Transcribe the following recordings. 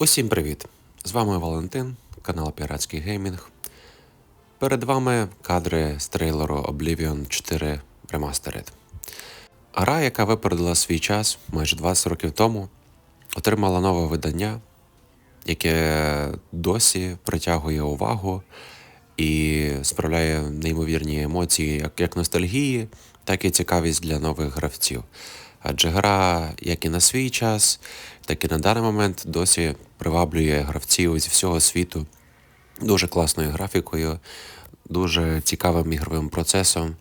Усім привіт! З вами Валентин, канал Піратський Геймінг. Перед вами кадри з трейлеру Oblivion 4 Remastered. Гра, яка випередила свій час майже 20 років тому, отримала нове видання, яке досі притягує увагу і справляє неймовірні емоції як, ностальгії, так і цікавість для нових гравців. Адже гра, як і на свій час, так і на даний момент досі приваблює гравців зі всього світу дуже класною графікою, дуже цікавим ігровим процесом,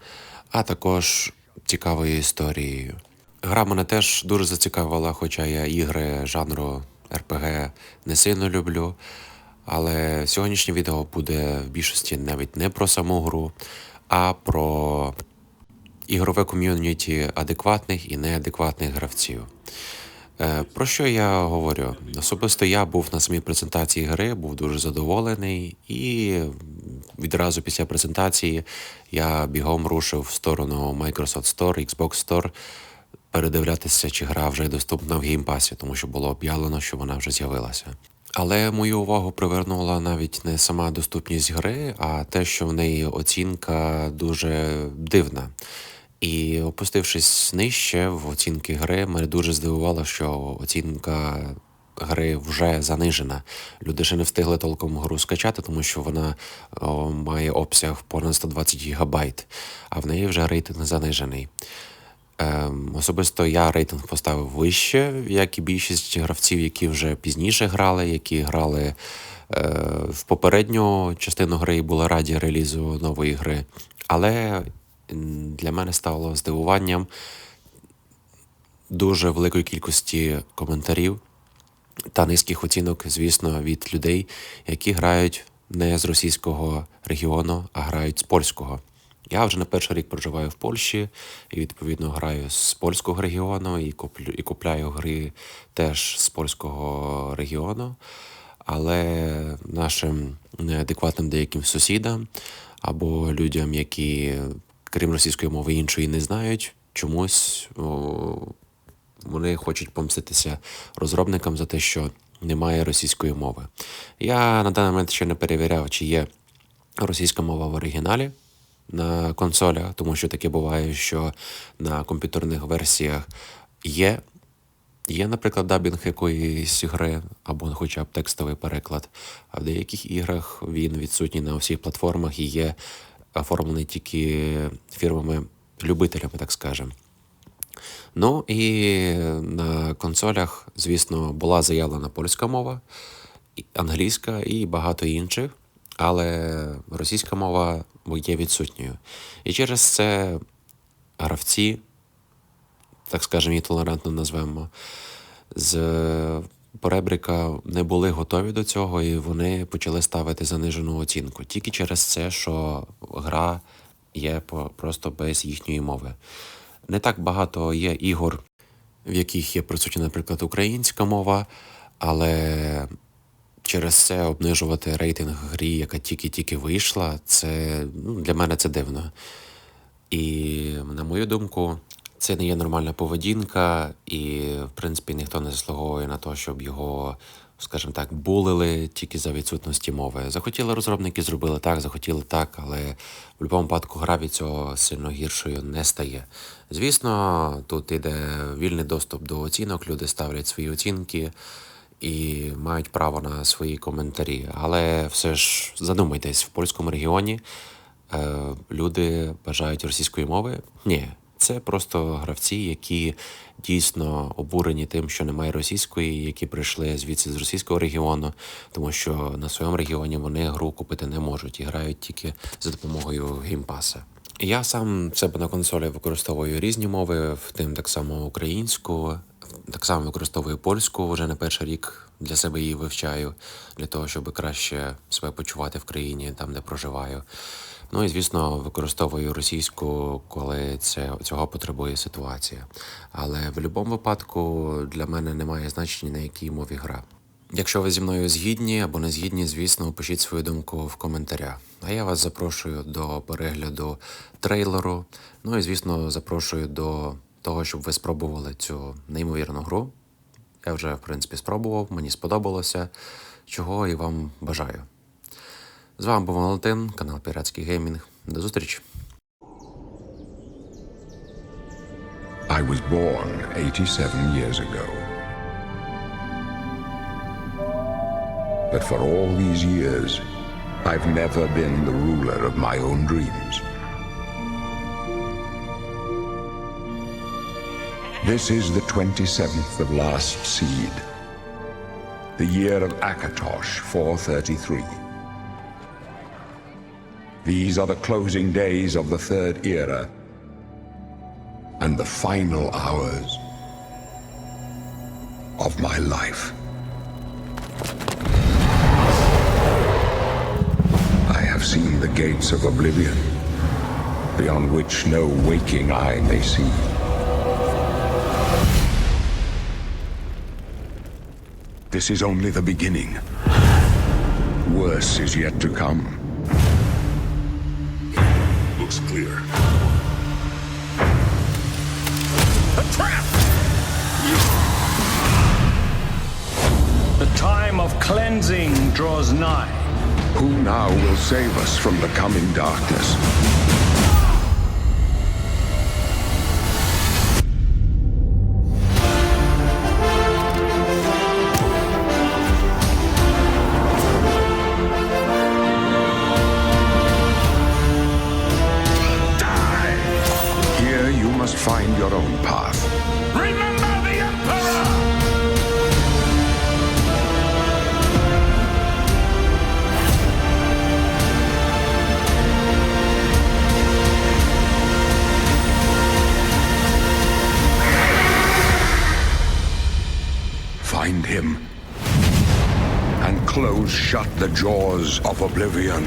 а також цікавою історією. Гра мене теж дуже зацікавила, хоча я ігри жанру RPG не сильно люблю. Але сьогоднішнє відео буде в більшості навіть не про саму гру, а про ігрове ком'юніті адекватних і неадекватних гравців. Е, Про що я говорю? Особисто я був на самій презентації гри, був дуже задоволений, і відразу після презентації я бігом рушив в сторону Microsoft Store, Xbox Store, передивлятися, чи гра вже доступна в геймпасі, тому що було об'явлено, що вона вже з'явилася. Але мою увагу привернула навіть не сама доступність гри, а те, що в неї оцінка дуже дивна. І опустившись нижче в оцінки гри, мене дуже здивувало, що оцінка гри вже занижена. Люди ще не встигли толком гру скачати, тому що вона о, має обсяг понад 120 гігабайт, а в неї вже рейтинг занижений. Ем, особисто я рейтинг поставив вище, як і більшість гравців, які вже пізніше грали, які грали е, в попередню частину гри і були раді релізу нової гри. Але для мене стало здивуванням дуже великої кількості коментарів та низьких оцінок, звісно, від людей, які грають не з російського регіону, а грають з польського. Я вже на перший рік проживаю в Польщі і відповідно граю з польського регіону і куплю і купляю гри теж з польського регіону. Але нашим неадекватним деяким сусідам або людям, які крім російської мови іншої не знають, чомусь о, вони хочуть помститися розробникам за те, що немає російської мови. Я на даний момент ще не перевіряв, чи є російська мова в оригіналі на консолях, тому що таке буває, що на комп'ютерних версіях є. Є, наприклад, дабінг якоїсь гри, або хоча б текстовий переклад, а в деяких іграх він відсутній на всіх платформах і є оформлений тільки фірмами-любителями, так скажемо. Ну і на консолях, звісно, була заявлена польська мова, англійська і багато інших, але російська мова є відсутньою. І через це гравці, так скажемо, її толерантно назвемо, з поребрика не були готові до цього, і вони почали ставити занижену оцінку. Тільки через це, що гра є просто без їхньої мови. Не так багато є ігор, в яких є присутня, наприклад, українська мова, але через це обнижувати рейтинг грі, яка тільки-тільки вийшла, це ну, для мене це дивно. І на мою думку, це не є нормальна поведінка, і в принципі ніхто не заслуговує на те, щоб його, скажімо так, булили тільки за відсутності мови. Захотіли розробники, зробили так, захотіли так, але в будь-якому випадку гра від цього сильно гіршою не стає. Звісно, тут іде вільний доступ до оцінок, люди ставлять свої оцінки і мають право на свої коментарі. Але все ж задумайтесь, в польському регіоні е, люди бажають російської мови? Ні. Це просто гравці, які дійсно обурені тим, що немає російської, які прийшли звідси з російського регіону, тому що на своєму регіоні вони гру купити не можуть і грають тільки за допомогою геймпаса. Я сам себе на консолі використовую різні мови, в тим так само українську, так само використовую польську вже не перший рік для себе її вивчаю, для того, щоб краще себе почувати в країні, там де проживаю. Ну і звісно, використовую російську, коли це цього потребує ситуація. Але в будь-якому випадку для мене немає значення на якій мові гра. Якщо ви зі мною згідні або не згідні, звісно, пишіть свою думку в коментарях. А я вас запрошую до перегляду трейлеру. Ну і звісно, запрошую до того, щоб ви спробували цю неймовірну гру, Я вже, в принципі, спробував, мені сподобалося, чого і вам бажаю. З вами був Валентин, канал Піратський Геймінг. До зустрічі! I was born 87 years ago. But for all these years, I've never been the ruler of my own dreams. This is the 27th of last seed, the year of Akatosh 433. These are the closing days of the third era and the final hours of my life. I have seen the gates of oblivion, beyond which no waking eye may see. This is only the beginning. Worse is yet to come. Looks clear. A trap! The time of cleansing draws nigh. Who now will save us from the coming darkness? Shut the jaws of oblivion.